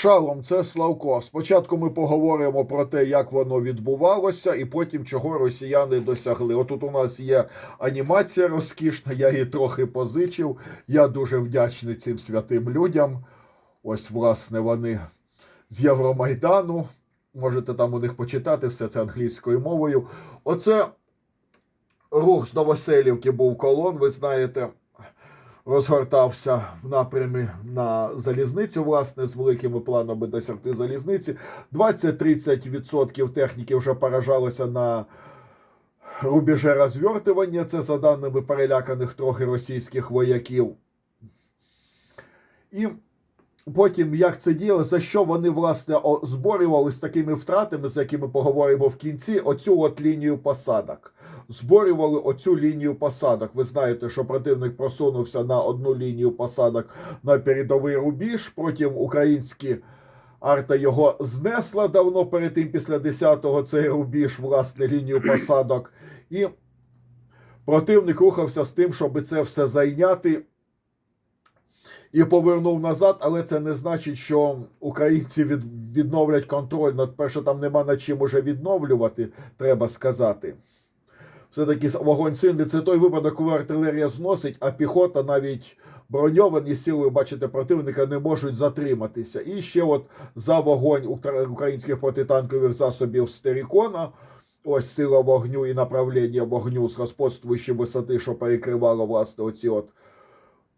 Шалом, це Славко. Спочатку ми поговоримо про те, як воно відбувалося, і потім чого росіяни досягли. Отут у нас є анімація розкішна, я її трохи позичив. Я дуже вдячний цим святим людям. Ось, власне, вони з Євромайдану. Можете там у них почитати все це англійською мовою. Оце рух з Новоселівки був колон, ви знаєте розгортався в напрямі на залізницю, власне, з великими планами досягти залізниці. 20-30% техніки вже поражалося на рубеже розвертування. Це за даними переляканих трохи російських вояків. І потім, як це діяло, за що вони власне зборювали з такими втратами, за якими поговоримо в кінці, оцю от лінію посадок. Зборювали оцю лінію посадок. Ви знаєте, що противник просунувся на одну лінію посадок на передовий рубіж. Потім українські арта його знесла давно перед тим, після 10-го цей рубіж, власне, лінію посадок. І противник рухався з тим, щоб це все зайняти і повернув назад, але це не значить, що українці від, відновлять контроль. над перше, там нема над чим уже відновлювати, треба сказати. Все-таки вогонь сильний. Це той випадок, коли артилерія зносить, а піхота навіть броньовані сили, бачите, противника не можуть затриматися. І ще от за вогонь українських протитанкових засобів Стерікона. Ось сила вогню і направлення вогню з господствуючої висоти, що перекривало власне оці от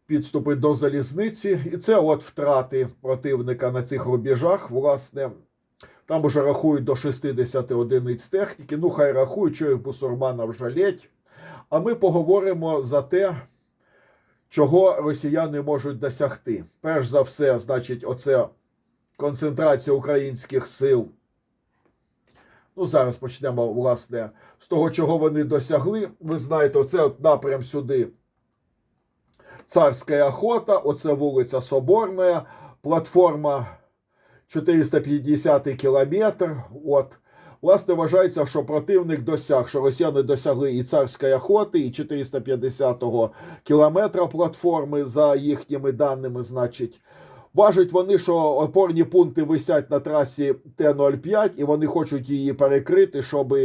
підступи до залізниці, і це от втрати противника на цих рубежах. Власне, там уже рахують до 60 одиниць техніки. Ну, хай рахують, що їх бусурманам жалеть. А ми поговоримо за те, чого росіяни можуть досягти. Перш за все, значить, оце концентрація українських сил. Ну, зараз почнемо, власне, з того, чого вони досягли. Ви знаєте, оце от напрям сюди. Царська охота, оце вулиця Соборна, платформа 450 кілометр. От. Власне, вважається, що противник досяг, що росіяни досягли і царської охоти, і 450-го кілометра платформи, за їхніми даними, значить. Важать вони, що опорні пункти висять на трасі Т-05, і вони хочуть її перекрити, щоб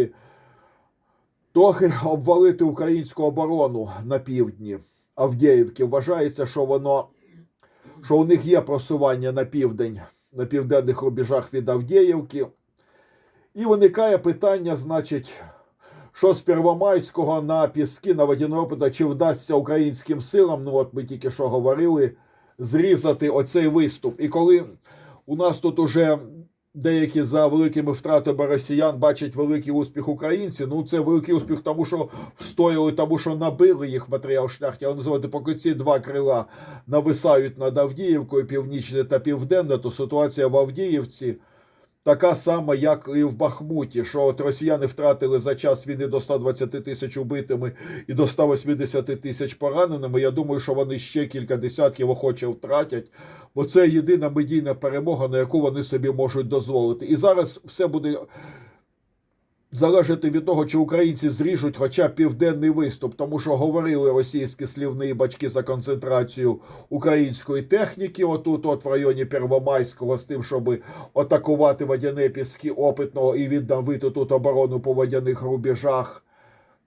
трохи обвалити українську оборону на півдні. Авдіївки. Вважається, що воно що у них є просування на південь, на південних рубежах від Авдіївки. І виникає питання, значить, що з Первомайського на Піски, на Водяноропита, чи вдасться українським силам, ну от ми тільки що говорили, зрізати оцей виступ. І коли у нас тут уже деякі за великими втратами росіян бачать великий успіх українців. Ну це великий успіх, тому що встояли, тому що набили їх матеріал шляхті. Але називати, поки ці два крила нависають над Авдіївкою, північне та південне, то ситуація в Авдіївці. Така сама, як і в Бахмуті, що от росіяни втратили за час війни до 120 тисяч убитими і до 180 тисяч пораненими. Я думаю, що вони ще кілька десятків охоче втратять, бо це єдина медійна перемога, на яку вони собі можуть дозволити. І зараз все буде залежати від того, чи українці зріжуть хоча б південний виступ, тому що говорили російські слівні бачки за концентрацію української техніки, отут, от в районі Первомайського, з тим, щоб атакувати водяне піски опитного і відновити тут оборону по водяних рубежах.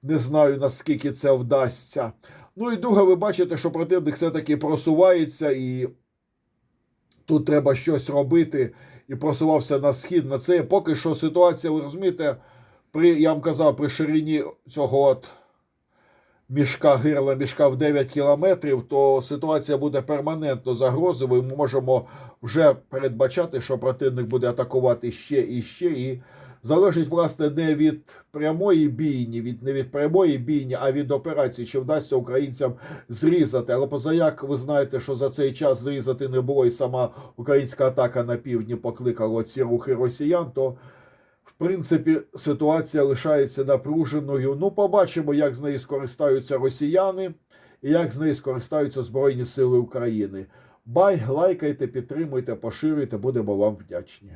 Не знаю наскільки це вдасться. Ну і друге, ви бачите, що противник все-таки просувається, і тут треба щось робити. І просувався на схід. На це поки що ситуація, ви розумієте, при, я вам казав, при ширині цього от мішка гирла, мішка в 9 кілометрів, то ситуація буде перманентно загрозовою. Ми можемо вже передбачати, що противник буде атакувати ще і ще. І залежить, власне, не від прямої бійні, від, не від прямої бійні, а від операції, чи вдасться українцям зрізати. Але позаяк ви знаєте, що за цей час зрізати не було, і сама українська атака на півдні покликала ці рухи росіян, то принципі, ситуація лишається напруженою. Ну, побачимо, як з неї скористаються росіяни і як з неї скористаються Збройні Сили України. Бай, лайкайте, підтримуйте, поширюйте, будемо вам вдячні.